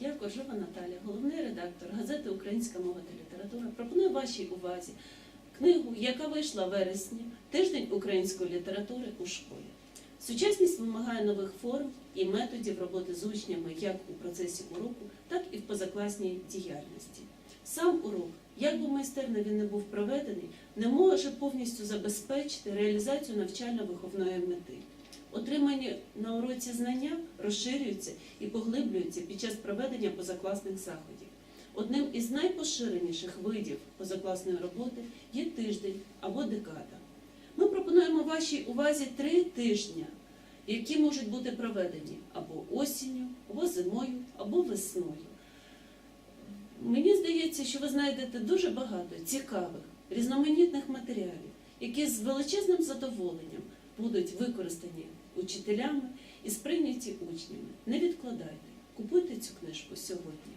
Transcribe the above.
Я Коржова Наталя, головний редактор газети Українська мова та література. Пропоную вашій увазі книгу, яка вийшла в вересні, тиждень української літератури у школі. Сучасність вимагає нових форм і методів роботи з учнями як у процесі уроку, так і в позакласній діяльності. Сам урок, як би майстерно він не був проведений, не може повністю забезпечити реалізацію навчально-виховної мети. Отримані на уроці знання розширюються і поглиблюються під час проведення позакласних заходів. Одним із найпоширеніших видів позакласної роботи є тиждень або декада. Ми пропонуємо вашій увазі три тижні, які можуть бути проведені або осінню, або зимою, або весною. Мені здається, що ви знайдете дуже багато цікавих, різноманітних матеріалів, які з величезним задоволенням будуть використані учителями і сприйняті учнями. Не відкладайте, купуйте цю книжку сьогодні.